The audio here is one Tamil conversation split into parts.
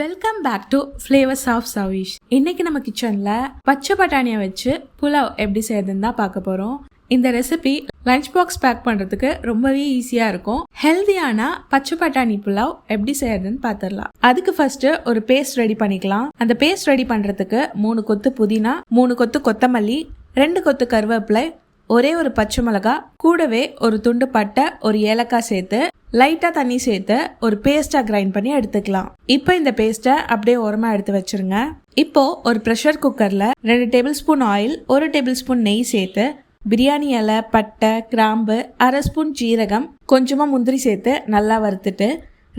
Welcome back to flavours of Savish இன்னைக்கு நம்ம கிச்சன்ல பச்சை பட்டாணியை வச்சு புலாவ் எப்படி செய்யறதுன்னு தான் பார்க்க போறோம். இந்த ரெசிபி லஞ்ச் பாக்ஸ் பேக் பண்றதுக்கு ரொம்பவே ஈஸியா இருக்கும். ஹெல்தியான பச்சை பட்டாணி புலாவ் எப்படி செய்யறதுன்னு பார்த்துடலாம். அதுக்கு ஃபர்ஸ்ட் ஒரு பேஸ்ட் ரெடி பண்ணிக்கலாம். அந்த பேஸ்ட் ரெடி பண்றதுக்கு மூணு கொத்து புதினா மூணு கொத்து கொத்தமல்லி ரெண்டு கொத்து கருவேப்பிலை ஒரே ஒரு பச்சை மிளகா கூடவே ஒரு துண்டு பட்டை ஒரு ஏலக்காய் சேர்த்து லைட்டா தண்ணி சேர்த்து ஒரு பேஸ்டா கிரைண்ட் பண்ணி எடுத்துக்கலாம். இப்போ இந்த பேஸ்ட்டை அப்படியே உரமாக எடுத்து வச்சிருங்க. இப்போ ஒரு ப்ரெஷர் குக்கர்ல ரெண்டு டேபிள் ஸ்பூன் ஆயில் ஒரு டேபிள் ஸ்பூன் நெய் சேர்த்து பிரியாணி இலை பட்டை கிராம்பு அரை ஸ்பூன் ஜீரகம் கொஞ்சமா முந்திரி சேர்த்து நல்லா வறுத்துட்டு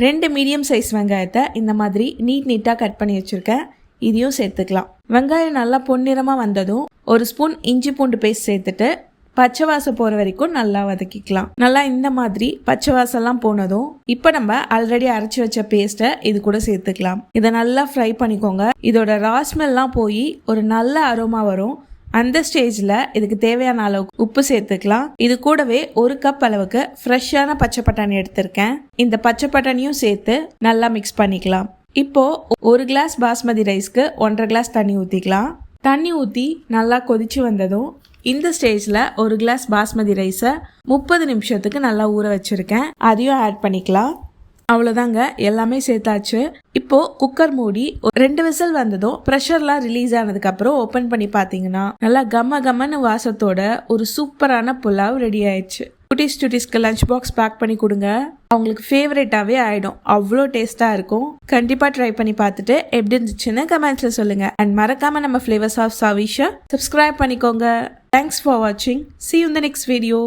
ரெண்டு மீடியம் சைஸ் வெங்காயத்தை இந்த மாதிரி நீட் நீட்டாக கட் பண்ணி வச்சுருக்கேன். இதையும் சேர்த்துக்கலாம். வெங்காயம் நல்லா பொன்னிறமாக வந்ததும் ஒரு ஸ்பூன் இஞ்சி பூண்டு பேஸ்ட் சேர்த்துட்டு பச்சை வாசம் போகிற வரைக்கும் நல்லா வதக்கிக்கலாம். நல்லா இந்த மாதிரி பச்சை வாசம்லாம் போனதும் இப்போ நம்ம ஆல்ரெடி அரைச்சி வச்ச பேஸ்ட்டை இது கூட சேர்த்துக்கலாம். இதை நல்லா ஃப்ரை பண்ணிக்கோங்க. இதோட ராஸ்மெல்லாம் போய் ஒரு நல்ல அரோமா வரும். அந்த ஸ்டேஜில் இதுக்கு தேவையான அளவுக்கு உப்பு சேர்த்துக்கலாம். இது கூடவே ஒரு கப் அளவுக்கு ஃப்ரெஷ்ஷான பச்சை பட்டாணி எடுத்திருக்கேன். இந்த பச்சை பட்டாணியும் சேர்த்து நல்லா மிக்ஸ் பண்ணிக்கலாம். இப்போ ஒரு கிளாஸ் பாஸ்மதி ரைஸ்க்கு ஒன்றரை கிளாஸ் தண்ணி ஊற்றிக்கலாம் தண்ணி ஊற்றி நல்லா கொதிச்சு வந்ததும் இந்த ஸ்டேஜில் ஒரு கிளாஸ் பாஸ்மதி ரைஸை முப்பது நிமிஷத்துக்கு நல்லா ஊற வச்சுருக்கேன். அதையும் ஆட் பண்ணிக்கலாம். அவ்வளோதாங்க எல்லாமே சேர்த்தாச்சு. இப்போ குக்கர் மூடி ஒரு ரெண்டு விசில் வந்ததும் ப்ரெஷர்லாம் ரிலீஸ் ஆனதுக்கு அப்புறம் ஓப்பன் பண்ணி பார்த்தீங்கன்னா நல்லா கம்ம கம்மன்னு வாசத்தோட ஒரு சூப்பரான புலாவ் ரெடி ஆயிடுச்சு. குட்டீஸ் சுட்டீஸ்க்கு லஞ்ச் பாக்ஸ் பேக் பண்ணி கொடுங்க. அவங்களுக்கு ஃபேவரட்டாகவே ஆகிடும் அவ்வளோ டேஸ்ட்டாக இருக்கும். கண்டிப்பாக ட்ரை பண்ணி பார்த்துட்டு எப்படி இருந்துச்சுன்னு கமெண்ட்ஸில் சொல்லுங்கள் அண்ட் மறக்காமல் நம்ம ஃப்ளேவர்ஸ் ஆஃப் சாவிஷா சப்ஸ்கிரைப் பண்ணிக்கோங்க. தேங்க்ஸ் ஃபார் வாட்சிங் சி இந்த நெக்ஸ்ட் வீடியோ